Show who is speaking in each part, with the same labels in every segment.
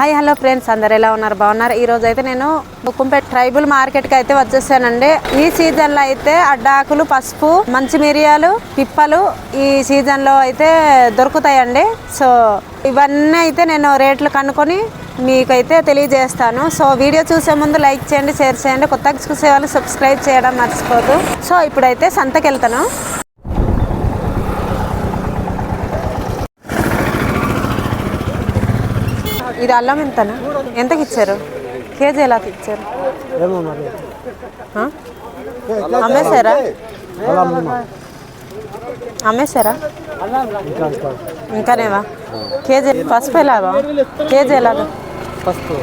Speaker 1: Hi hello friends. అందరు ఎలా ఉన్నారు? బాగున్నారు? ఈ రోజు అయితే నేను బుక్కుంపేట ట్రైబుల్ మార్కెట్కి అయితే వచ్చేసానండి. ఈ సీజన్లో అయితే అడ్డాకులు పసుపు మంచి మిరియాలు పిప్పలు ఈ సీజన్లో అయితే దొరుకుతాయండి. సో ఇవన్నీ అయితే నేను రేట్లు కనుక్కొని మీకైతే తెలియజేస్తాను. సో వీడియో చూసే ముందు లైక్ చేయండి షేర్ చేయండి. కొత్తగా చూసే వాళ్ళు సబ్స్క్రైబ్ చేయడం మర్చిపోదు. సో ఇప్పుడైతే సంతకెళ్తాను. ఇది అల్లం ఎంతనా? ఎంతకి ఇచ్చారు? కేజీ ఎలా ఇచ్చారు? అమ్మేశారా. అమ్మేశారా?
Speaker 2: ఇంకా ఇంకా
Speaker 1: ఇంకానేవా? కేజీ పసుపు ఎలావా కేజీ ఎలాగా
Speaker 2: పసుపు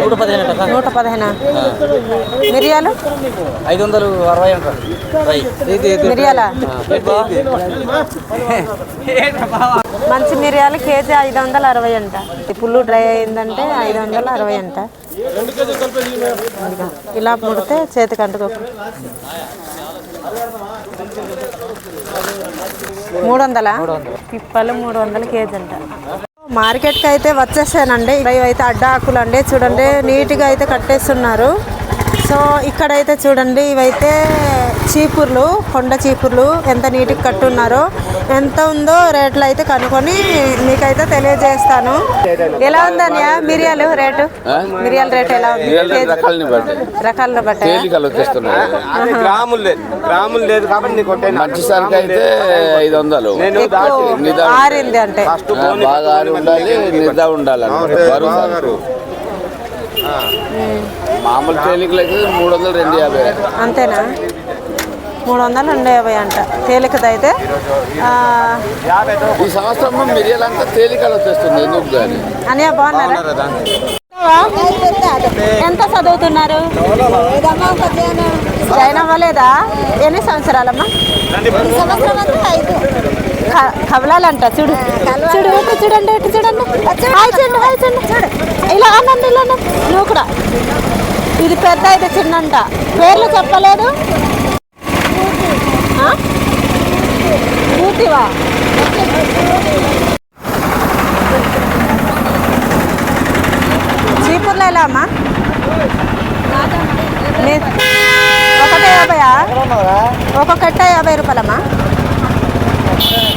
Speaker 3: నూట పదిహేను
Speaker 1: నూట పదిహేను? మిరియాలు?
Speaker 3: ఐదు వందలు అరవై
Speaker 1: మిరియాల? మంచి మిరియాలు కేజీ ఐదు వందల అరవై అంట. పుల్లు డ్రై అయిందంటే ఐదు వందల అరవై అంట. ఇలా ముడితే చేతికి అంటుకో మూడు వందలా పిప్పలు మూడు వందల కేజీ అంట. మార్కెట్కి అయితే వచ్చేసానండి. ఇవి అయితే అడ్డాకులు అండి. చూడండి నీట్గా అయితే కట్టేస్తున్నారు. సో ఇక్కడైతే చూడండి ఇవైతే చీపుర్లు కొండ చీపుర్లు ఎంత నీట్గా కట్టున్నారో ఎంత ఉందో రేట్లు అయితే కనుక్కొని మీకైతే తెలియజేస్తాను. ఎలా ఉందన్నయ్య మిరియాలు రేటు? మిరియాల రేటు ఎలా ఉంది?
Speaker 4: రకాలని బట్టి.
Speaker 1: రకాలను బట్టి?
Speaker 4: తేలికలు వచ్చేస్తున్నాయి.
Speaker 5: అది గ్రాములు లేదు గ్రాములు లేదు కాబట్టి నీకు కొట్టాను
Speaker 4: మంచి సరుకు అయితే ఐదు వందలు.
Speaker 1: ఆరింది అంటే.
Speaker 4: బాగా ఆరి ఉండాలి నిద్ర ఉండాలి అన్నమాట. బరువు సరుకు మామూలు తేలికలు అయితే మూడు వందలు రెండు యాభై.
Speaker 1: అంతేనా? మూడు వందలు రెండు యాభై అంట. తేలికదైతే.
Speaker 4: ఈ సంవత్సరం మిరియాలంతా తేలికలు వచ్చేస్తుంది ఎందుకు కానీ
Speaker 1: బాగున్నారా? ఎంత చదువుతున్నారు? జాయిన్ అవ్వలేదా? ఎన్ని సంవత్సరాలమ్మా? కవలాలంట చూడు. చూడు ఇటు చూడండి ఇటు చూడండి. హాయ్ చూడండి హాయ్ చూడండి చూడు. ఇలా అన్నండి ఇలా. నువ్వు కూడా. ఇది పెద్ద ఇది చిన్నంట. పేర్లు చెప్పలేదు? పూర్తివా చీపుర్లు ఎలా అమ్మా? ఒకటే యాభయా ఒక కట్ట యాభై రూపాయలమ్మా.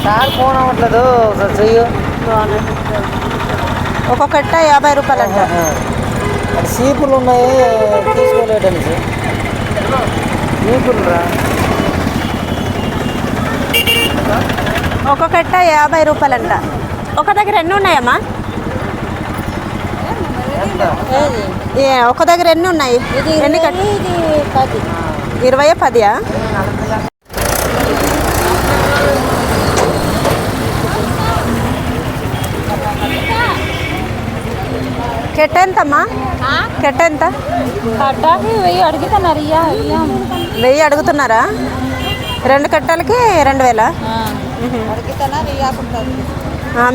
Speaker 2: సార్ ఫోన్ అవ్వట్లేదు ఒకసారి చెయ్యి.
Speaker 1: ఒక కట్ట యాభై రూపాయలు అంట
Speaker 2: సీపులు ఉన్నాయి తీసుకోలేటని సీపులు రా
Speaker 1: ఒక కట్ట యాభై రూపాయలు అంట ఒక దగ్గర ఎన్ని ఉన్నాయమ్మా? ఒక దగ్గర ఎన్ని ఉన్నాయి? ఎన్ని కట్ట ఇరవై పదియా? కెట్ట ఎంతమ్మా? కెట్ట ఎంత?
Speaker 6: కట్టాకి వెయ్యి అడుగుతున్నారు
Speaker 1: వెయ్యి అడుగుతున్నారా? రెండు కట్టలకి రెండు వేల?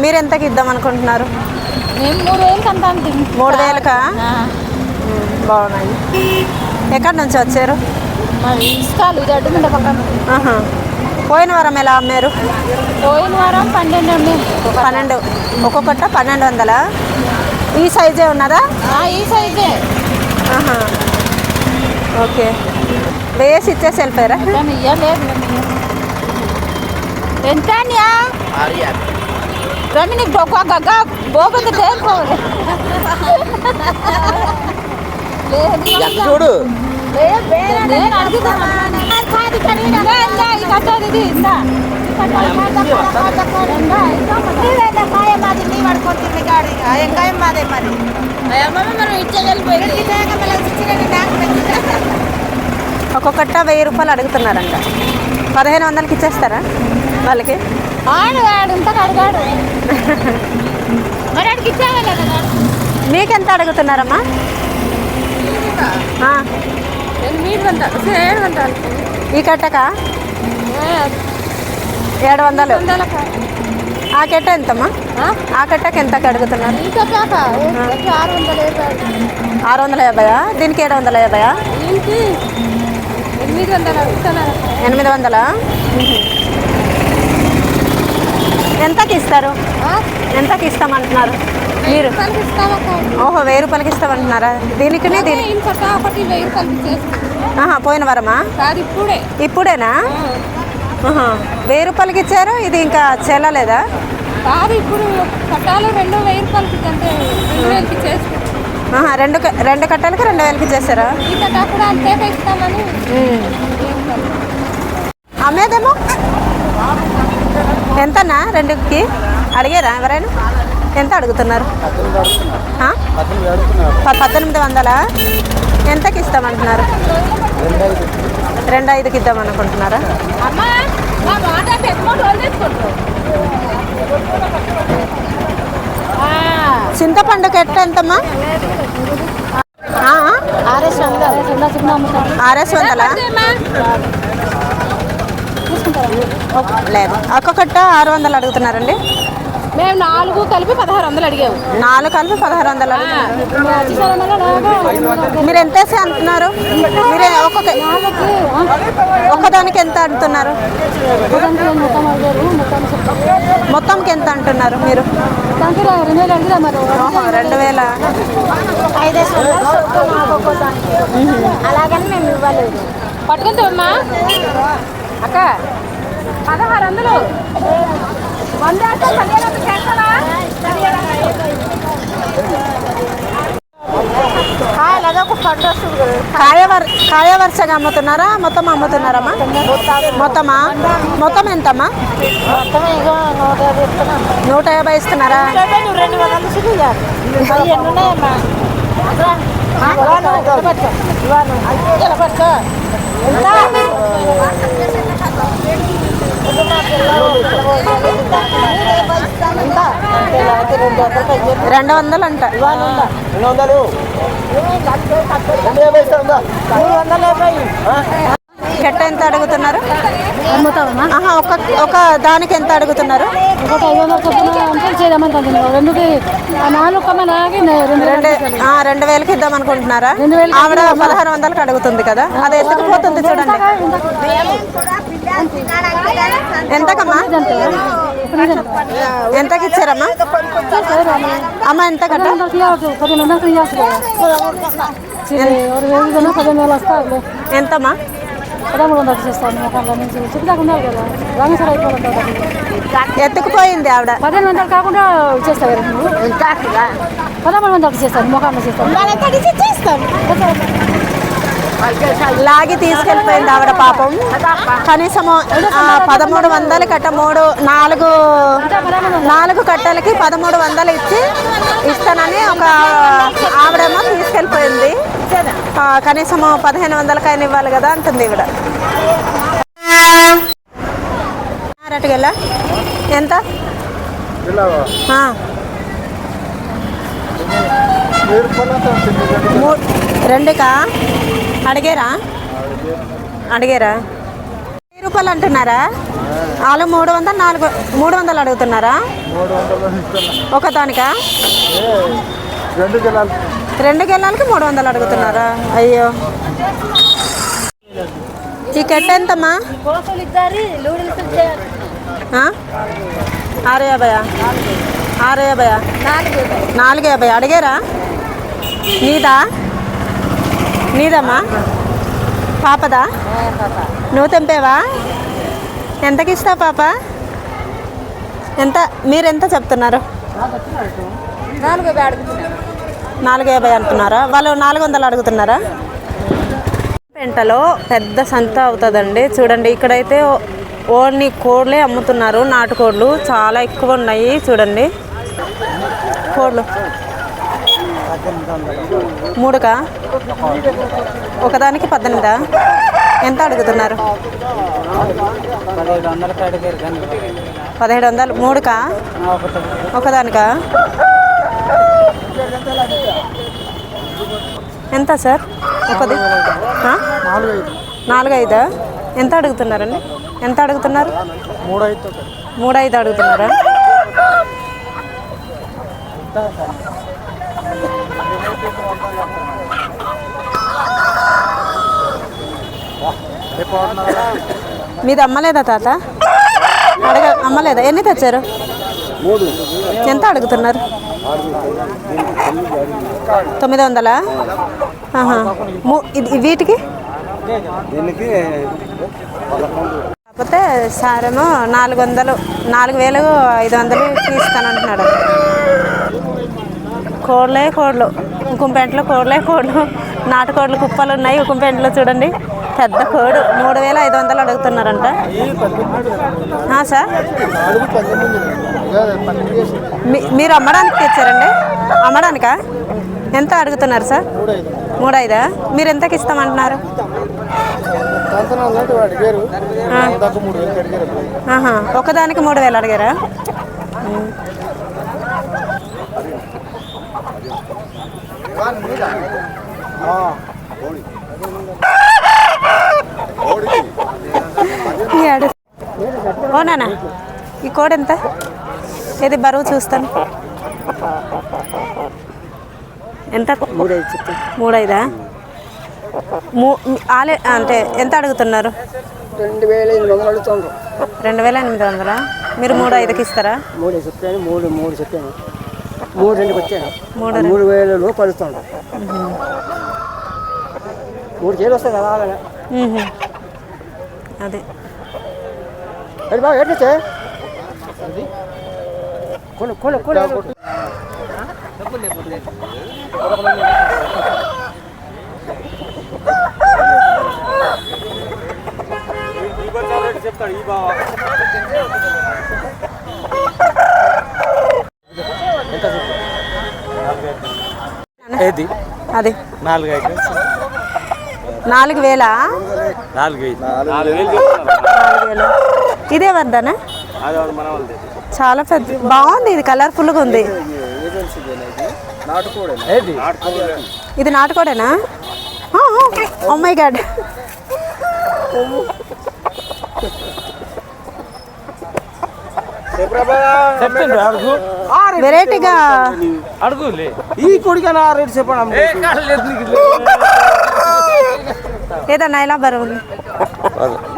Speaker 1: మీరు ఎంతకి ఇద్దాం అనుకుంటున్నారు?
Speaker 6: మేము మూడు వేలు కంటాను
Speaker 1: మూడు వేలకా బాగున్నాయి. ఎక్కడి నుంచి వచ్చారు. పోయిన వారం ఎలా అమ్మారు
Speaker 6: పోయిన వారం పన్నెండు
Speaker 1: పన్నెండు. ఒక్కొక్కట పన్నెండు వందలా? ఈ సైజే ఉన్నదా?
Speaker 6: ఈ సైజే.
Speaker 1: ఓకే. వేసి ఇచ్చేసి వెళ్ళిపోయారా?
Speaker 6: ఇయ్యలేదు. ఎంత బొక్క గగ్గ తేలిపోవాలి
Speaker 4: చూడు
Speaker 6: నేను అడుగుతాను కాదు కానీ ఇందా, ఇందా, ఈ కట్టేది ఇది, ఇందా. ఈ కట్టేది కాదు, కాదు, కాదు, ఇందా, ఇందా, మరి.
Speaker 1: ఒక్కొక్కట వెయ్యి రూపాయలు అడుగుతున్నారంట. పదిహేను వందలకి ఇచ్చేస్తారా? వాళ్ళకి.
Speaker 6: ఆడు ఆడు ఉంటాడు అడిగాడు మరి ఆడికి ఇచ్చావే కదా?
Speaker 1: మీకెంత అడుగుతున్నారమ్మా? ఈ కట్టక? ఏడు వందలు. ఆ కట్ట ఎంతమ్మా? ఆ? కట్టకి ఎంతకి అడుగుతున్నారు?
Speaker 6: ఆరు వందలు వేసాడు
Speaker 1: ఆరు వందల యాభైయా? దీనికి ఏడు వందల యాభైయా?
Speaker 6: దీనికి ఎనిమిది వందలు
Speaker 1: ఎనిమిది వందలా? ఎంతకి ఇస్తారు? ఎంతకి ఇస్తామంటున్నారు? మీరు? ఓహో వెయ్యి రూపాయలకి ఇస్తామంటున్నారా? దీనికి పోయిన వరమా? ఇప్పుడేనా? వెయ్యి రూపాయలకి ఇచ్చారు? ఇది ఇంకా చెల్లలేదా?
Speaker 6: ఇప్పుడు కట్టాలు రెండు వెయ్యి రూపాయలకి రెండు
Speaker 1: రెండు కట్టలకి రెండు వేలకి
Speaker 6: ఇస్తామని
Speaker 1: అమ్మేదేమో? ఎంతనా రెండుకి? అడిగారా ఎవరైనా? ఎంత అడుగుతున్నారు? పద్దెనిమిది వందలా? ఎంతకి ఇస్తామంటున్నారు? రెండు ఐదుకి ఇద్దాం అనుకుంటున్నారా
Speaker 6: అమ్మా మా మాట పెట్టుకోండి రోజు తీసుకుంటాం
Speaker 1: చింతపండుకి ఎట్ట ఎంతమ్మా? ఆర్ఎస్ వందలా? లేదు. ఒక్కొక్కట ఆరు వందలు అడుగుతున్నారండి.
Speaker 6: మేము నాలుగు కలిపి పదహారు వందలు అడిగాము.
Speaker 1: నాలుగు కలిపి పదహారు వందలు మీరు ఎంత వేసి అంటున్నారు? మీరు ఒక్కొక్క ఒక్కదానికి ఎంత అంటున్నారు? మొత్తంకి ఎంత అంటున్నారు మీరు? రెండు వేల
Speaker 6: అలాగని మేము ఇవ్వలేదు. పట్టుకుంటామమ్మా అక్క పదహారు వందలు. వంద పదిహేను వందలు చేస్తానా
Speaker 1: కాయ వర్ కాయ వరుసగా అమ్ముతున్నారా? మొత్తం అమ్ముతున్నారమ్మా? మొత్తమా? మొత్తం ఎంతమ్మా? నూట యాభై ఇస్తున్నారా? రెండు వందలు. అంట
Speaker 2: రెండు వందలు రెండు యాభై
Speaker 1: గట్ట ఎంత అడుగుతున్నారు ఆహా, ఒక ఒక దానికి ఎంత అడుగుతున్నారు?
Speaker 7: రెండు
Speaker 1: వేలకి ఇద్దాం అనుకుంటున్నారా ఆవిడ పదహారు వందలకి అడుగుతుంది కదా. అది ఎత్తుకుపోతుంది చూడండి. ఎంతకమ్మా? ఎంతకి ఇచ్చారమ్మా? అమ్మ ఎంత కట్ట? ఎంతమ్మా?
Speaker 7: పదమూడు వందలు చేస్తాను నుంచి కదా రామేశ్వర
Speaker 1: ఎత్తుకుపోయింది ఆవిడ
Speaker 7: పదిహేను వందలు కాకుండా చేస్తావు పదమూడు వందలు చేస్తాను మొక్కలు చేస్తాను
Speaker 1: లాగి తీసుకెళ్ళిపోయింది ఆవిడ పాపం. కనీసం పదమూడు వందలు కట్ట మూడు నాలుగు నాలుగు కట్టలకి పదమూడు వందలు ఇచ్చి ఇస్తానని ఒక ఆవిడేమో తీసుకెళ్ళిపోయింది. కనీసం పదిహేను వందలకైనా ఇవ్వాలి కదా అంటుంది ఈవిడ. అరటిగెల ఎంత? రెండుకా? అడిగారా? అడిగారా? వెయ్యి రూపాయలు అంటున్నారా? వాళ్ళు మూడు వందలు నాలుగు మూడు వందలు అడుగుతున్నారా? ఒక దానికా?
Speaker 2: రెండు
Speaker 1: రెండు గెలాలకి మూడు వందలు అడుగుతున్నారా? అయ్యో. ఈ కట్ట ఎంతమ్మా? ఆరు యాభయా? ఆరు యాభయా? నాలుగు యాభై అడిగారా? నీదా? నీదమ్మా? పాపదా? నువ్వు తెంపేవా? ఎంతకి ఇస్తావు పాప? ఎంత మీరు ఎంత చెప్తున్నారు? నాలుగు యాభై అంటున్నారా? వాళ్ళు నాలుగు వందలు అడుగుతున్నారా? పెంటలో పెద్ద సంత అవుతుందండి. చూడండి ఇక్కడైతే ఓన్లీ కోళ్ళే అమ్ముతున్నారు. నాటుకోళ్ళు చాలా ఎక్కువ ఉన్నాయి చూడండి. కోళ్ళు మూడుకా? ఒకదానికి పద్దెనిమిదా? ఎంత అడుగుతున్నారు?
Speaker 2: పదిహేడు
Speaker 1: వందలు మూడుకా? ఒకదానికా? ఎంత సార్? ఒకది? నాలుగు ఐదా ఎంత అడుగుతున్నారండి? ఎంత అడుగుతున్నారు?
Speaker 2: మూడు
Speaker 1: ఐదు అడుగుతున్నారా? మీది అమ్మలేదా తాత? అడగ అమ్మలేదా? ఎన్ని తెచ్చారు? ఎంత అడుగుతున్నారు? తొమ్మిది వందలా? వీటికి?
Speaker 2: దీనికి
Speaker 1: కాకపోతే సారేమో నాలుగు వందలు నాలుగు వేలు ఐదు వందలు ఇస్తానంటున్నాడు. కోళ్ళే కోళ్ళు ఉకుంపెంటలో కోళ్ళే కోళ్ళు నాటుకోళ్ళు కుప్పలు ఉన్నాయి ఉకుంపెంటలో చూడండి. పెద్ద కోడు. మూడు వేల ఐదు వందలు అడుగుతున్నారంట. సార్? మీ- మీరు అమ్మడానికి తెచ్చారండి? అమ్మడానికా? ఎంత అడుగుతున్నారు సార్? మూడు ఐదా మీరు ఎంతకి ఇస్తామంటున్నారు? ఒకదానికి మూడు వేలు అడిగారా ఈ అడు ఓనానా ఈ కోడ్ ఎంత? ఏది బరువు చూస్తాను. ఎంత? మూడు ఐదా మూ ఆలే అంటే ఎంత అడుగుతున్నారు?
Speaker 2: రెండు వేల ఎనిమిది వందలు? అడుగుతాను
Speaker 1: రెండు వేల ఎనిమిది వందలా మీరు మూడు ఐదుకి ఇస్తారా?
Speaker 2: మూడు చెప్పాను మూడు మూడు చెప్పాను. మూడు రెండుకి వచ్చాను.
Speaker 1: మూడు
Speaker 2: మూడు వేల లోపు అడుగుతాను మూడు చేలు వస్తాయి కదా.
Speaker 1: అదే.
Speaker 2: అది బాగా ఎట్లయితే కొను కొను కొను.
Speaker 5: చెప్తాడు ఈ బావ ఏది?
Speaker 1: అదే.
Speaker 5: నాలుగు ఐదు
Speaker 1: నాలుగు వేలా
Speaker 5: నాలుగు వేలు? చెప్తున్నాను
Speaker 1: నాలుగు వేలు. ఇదే వద్దనా? చాలా పెద్ద బాగుంది ఇది కలర్ఫుల్గా ఉంది. ఇది నాటుకోడేనా? ఓ మై గాడ్
Speaker 5: అడుగు.
Speaker 1: వెరైటీగా.
Speaker 5: అడుగులే.
Speaker 2: ఈ కొడుకు రేటు చెప్పండి
Speaker 5: ఏ కాళ్ళు లేదు నీకు
Speaker 1: ఏదన్నా ఇలా బరువు ఉంది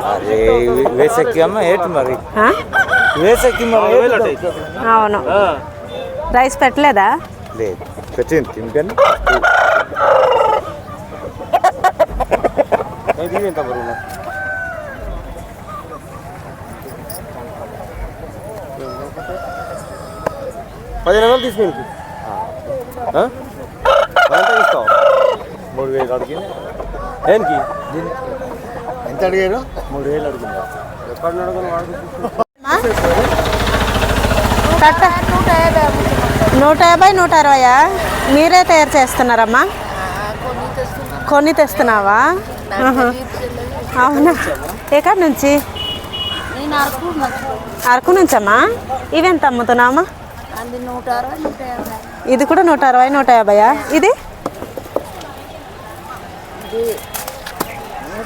Speaker 8: అరే వేసక్కి అమ్మ ఏటి మరి
Speaker 1: ఆ?
Speaker 8: వేసక్కి మరి ఏటి
Speaker 1: అవును రైస్ పెట్టలేదా
Speaker 8: లేదు పెట్టింది తింటాను
Speaker 5: ఇది ఎంత బరువు పదిహేను వందలు తీసుకుని ఎంత ఇస్తావు మూడు వేలు అడిగింది దేనికి?
Speaker 2: ఎంత అడిగారు?
Speaker 5: మూడు వేలు ఎక్కడ అడుగును వాడు
Speaker 1: కట్ట నూట యాభై నూట అరవయా? మీరే తయారు చేస్తున్నారమ్మా? కొన్ని తెస్తున్నావా. అవునా? ఎక్కడి నుంచి?
Speaker 6: నేను అరకు
Speaker 1: నుంచమ్మా? ఇవి ఎంత అమ్ముతున్నామా ఇది కూడా నూట అరవై నూట యాభైయా? ఇది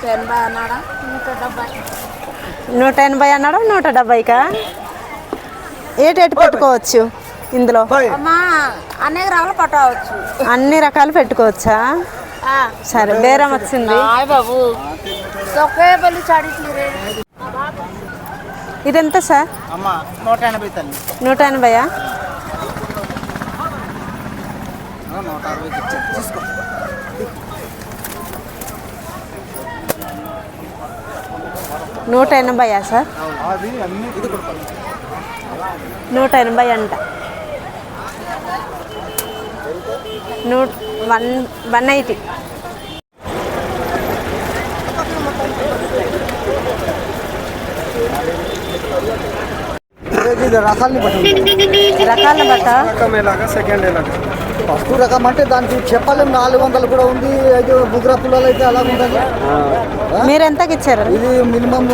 Speaker 6: నూట ఎనభై అన్నాడా? నూట డెబ్బై
Speaker 1: నూట ఎనభై అన్నాడు? నూట డెబ్బైకా ఏటి ఎటు పెట్టుకోవచ్చు ఇందులో?
Speaker 6: అమ్మా అనేక రకాలు పట్టవచ్చు
Speaker 1: అన్ని రకాలు పెట్టుకోవచ్చా? సరే బేరం వచ్చింది.
Speaker 6: బాబు. ఒకే బలి చాడిట్లే
Speaker 1: ఇది ఎంత సార్?
Speaker 2: అమ్మ నూట ఎనభై తల్లి.
Speaker 1: నూట ఎనభైయా?
Speaker 2: నూట
Speaker 1: ఎనభైయా సార్? నూట ఎనభై అంట. నూ వన్ వన్ ఎయిటీ.
Speaker 2: రకాలని బట్టి
Speaker 1: రకాల బట్ట
Speaker 5: సెకండ్ ఎలాగా?
Speaker 2: ఫస్ట్ రకం అంటే దానికి చెప్పలేము నాలుగు వందలు కూడా ఉంది. ఐదు బుగ్రా పుల్లలు అయితే అలా ఉంటుంది
Speaker 1: మీరు ఎంతకి ఇచ్చారు?
Speaker 2: ఇది మినిమం?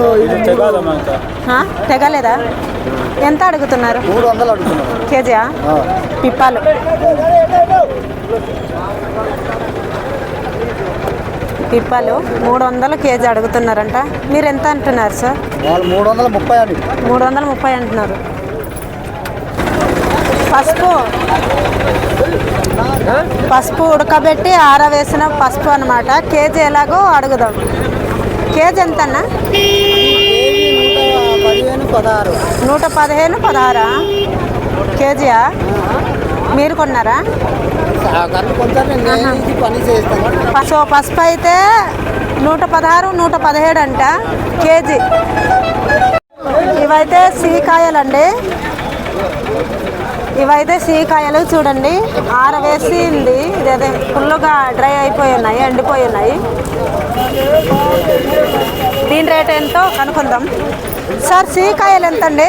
Speaker 1: తెగలేదా? ఎంత అడుగుతున్నారు?
Speaker 2: మూడు వందలు అడుగుతున్నాం
Speaker 1: కేజీయా. పిప్పాలు. పిప్పాలు మూడు వందలు కేజీ అడుగుతున్నారంట. మీరు ఎంత అంటున్నారు సార్?
Speaker 2: వాళ్ళు మూడు వందల ముప్పై అని.
Speaker 1: మూడు వందల ముప్పై అంటున్నారు. పసుపు పసుపు ఉడకబెట్టి ఆరవేసిన పసుపు అనమాట కేజీ ఎలాగో అడుగుదాం. కేజీ ఎంత అన్న
Speaker 2: పదిహేను పదహారు.
Speaker 1: నూట పదిహేను పదహారా? కేజీయా? మీరు కొన్నారా? సో పసుపు అయితే నూట పదహారు నూట పదిహేడు అంట. కేజీ. ఇవైతే సీకాయలండి ఇవైతే సీకాయలు చూడండి. ఆరవేసింది. ఇదే అదే ఫుల్గా డ్రై అయిపోయి ఉన్నాయి ఎండిపోయి ఉన్నాయి. దీని రేట్ ఎంతో కనుక్కుందాం సార్ సీకాయలు ఎంత అండి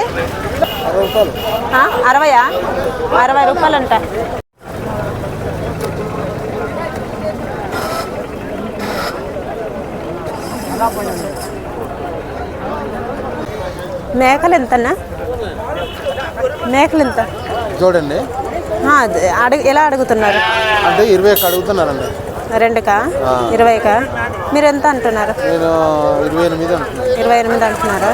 Speaker 1: అరవయా? అరవై రూపాయలు అంట మేకలు ఎంతన్నా? మేకలు ఎంత?
Speaker 2: చూడండి
Speaker 1: ఆ, అదే, అడుగు ఎలా అడుగుతున్నారు?
Speaker 2: అంటే ఇరవై అడుగుతున్నారండి.
Speaker 1: రెండుకా? ఇరవైకా? మీరు ఎంత అంటున్నారు?
Speaker 2: నేను ఇరవై ఎనిమిది అంటున్నాను.
Speaker 1: ఇరవై ఎనిమిది అంటున్నారా?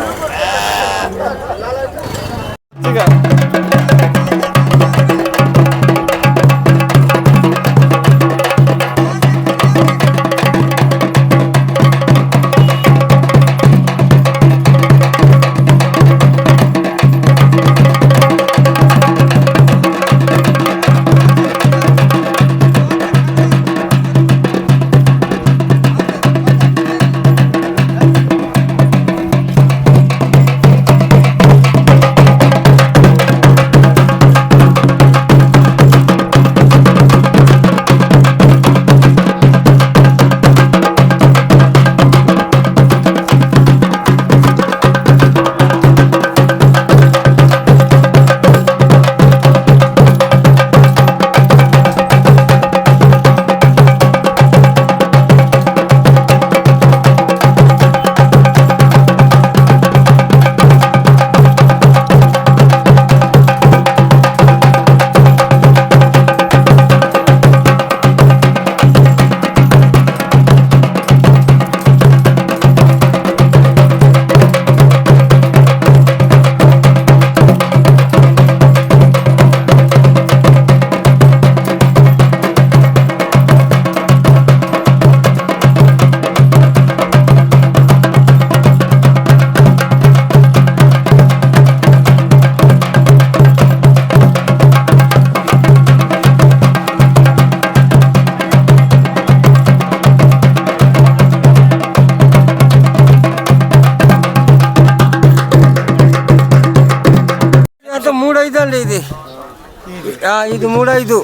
Speaker 9: ఇది మూడు ఐదు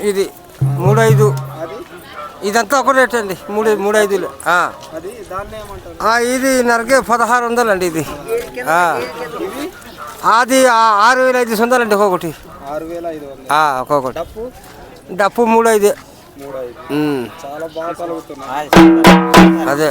Speaker 9: ఇది మూడు ఐదు ఇదంతా ఒక రేట్ అండి. మూడు మూడు ఐదులు ఇది నరకే పదహారు వందలు అండి ఇది. ఆ. అది ఆ- ఆరు వేల ఐదు వందలు. అండి ఒక్కొక్కటి. ఒక్కొక్కటి డప్పు మూడు ఐదు అదే.